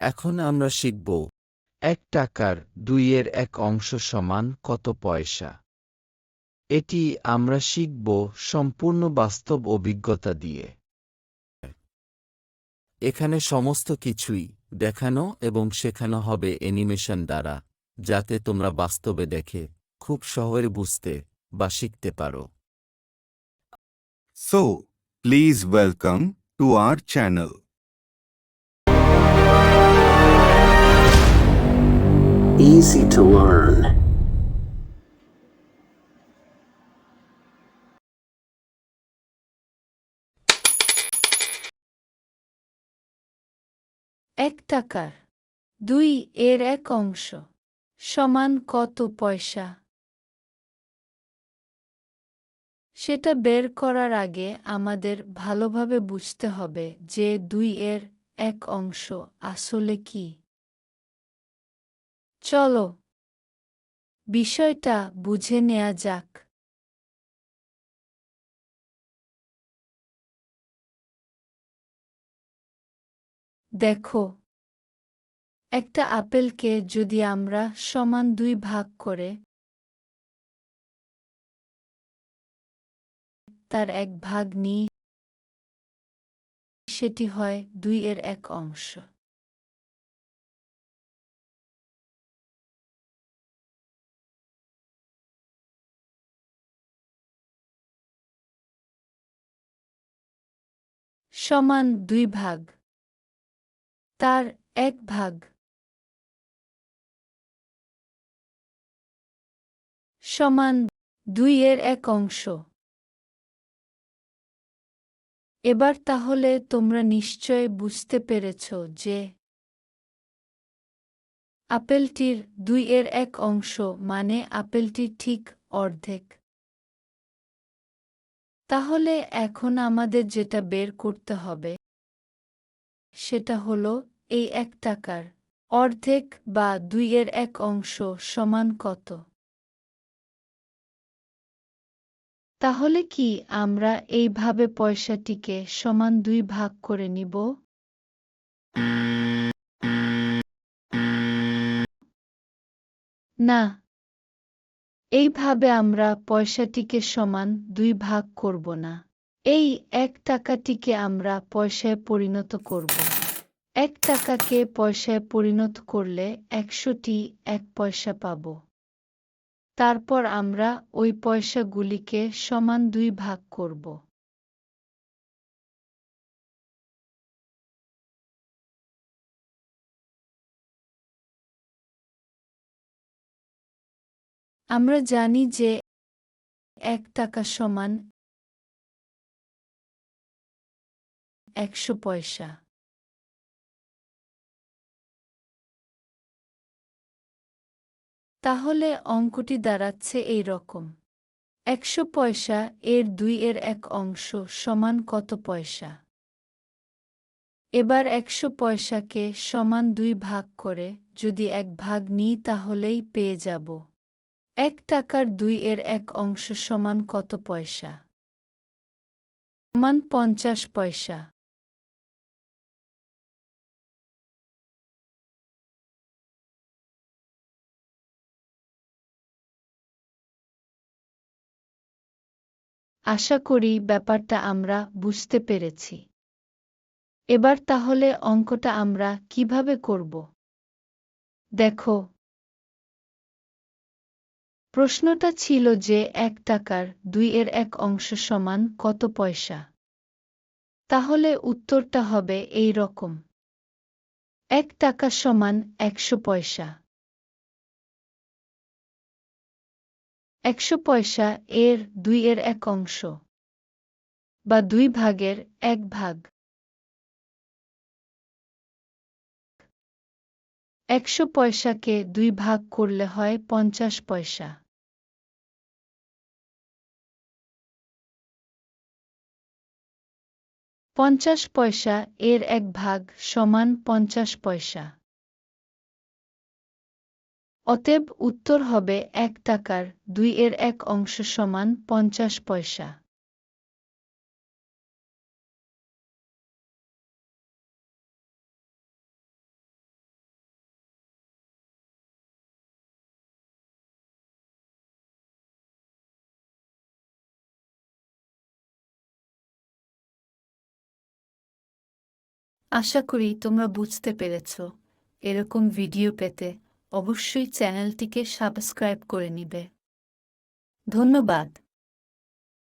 এখন আমরা শিখব, এক টাকার দুইয়ের এক অংশ সমান কত পয়সা? এটি আমরা শিখব সম্পূর্ণ বাস্তব অভিজ্ঞতা দিয়ে। এখানে সমস্ত কিছুই দেখানো এবং শেখানো হবে অ্যানিমেশন দ্বারা, যাতে তোমরা বাস্তবে দেখে, খুব সহজে বুঝতে বা শিখতে পারো। So please welcome to our channel. Easy to learn. এক টাকার দুই এর এক অংশ, সমান কত পয়সা সেটা বের করার আগে আমাদের ভালোভাবে বুঝতে হবে যে দুই এর এক অংশ আসলে কি চলো, বিষয়টা বুঝে নেয়া যাক। দেখো, একটা আপেলকে যদি আমরা সমান দুই ভাগ করে, তার এক ভাগ নিই, সেটি হয় দুই এর এক অংশ। সমান দুই ভাগ। তার এক ভাগ। সমান দুই এর এক অংশ। এবার তাহলে তোমরা নিশ্চয় বুঝতে পেরেছ যে আপেলটির দুই এর এক অংশ মানে আপেলটি ঠিক অর্ধেক। তাহলে এখন আমাদের যেটা বের করতে হবে, সেটা হলো এই এক টাকার অর্ধেক বা দুই এর এক অংশ সমান কত। তাহলে কি আমরা এইভাবে পয়সাটিকে সমান দুই ভাগ করে নিব? না এইভাবে আমরা পয়সাটিকে সমান দুই ভাগ করব না। এই এক টাকাটিকে আমরা পয়সায় পরিণত করব। এক টাকাকে পয়সায় পরিণত করলে একশোটি এক পয়সা পাব। তারপর আমরা ওই পয়সাগুলিকে সমান দুই ভাগ করব। আমরা জানি যে এক টাকা সমান একশো পয়সা। তাহলে অঙ্কটি দাঁড়াচ্ছে এই রকম। একশো পয়সা এর দুই এর এক অংশ সমান কত পয়সা? এবার একশো পয়সাকে সমান দুই ভাগ করে যদি এক ভাগ নিই তাহলেই পেয়ে যাব। এক টাকার দুই এর এক অংশ সমান কত পয়সা? সমান পঞ্চাশ পয়সা। আশা করি ব্যাপারটা আমরা বুঝতে পেরেছি। এবার তাহলে অঙ্কটা আমরা কীভাবে করব? দেখো প্রশ্নটা ছিল যে এক টাকার দুই এর এক অংশ সমান কত পয়সা? তাহলে উত্তরটা হবে এই রকম। এক টাকা সমান একশো পয়সা। একশো পয়সা এর দুই এর এক অংশ বা দুই ভাগের এক ভাগ। একশো পয়সাকে দুই ভাগ করলে হয় পঞ্চাশ পয়সা। পঞ্চাশ পয়সা এর এক ভাগ সমান পঞ্চাশ পয়সা। অতএব উত্তর হবে এক টাকার দুই এর এক অংশ সমান পঞ্চাশ পয়সা। আশা করি তোমরা বুঝতে পেরেছ। এরকম ভিডিও পেতে অবশ্যই চ্যানেলটিকে সাবস্ক্রাইব করে নিবে। ধন্যবাদ।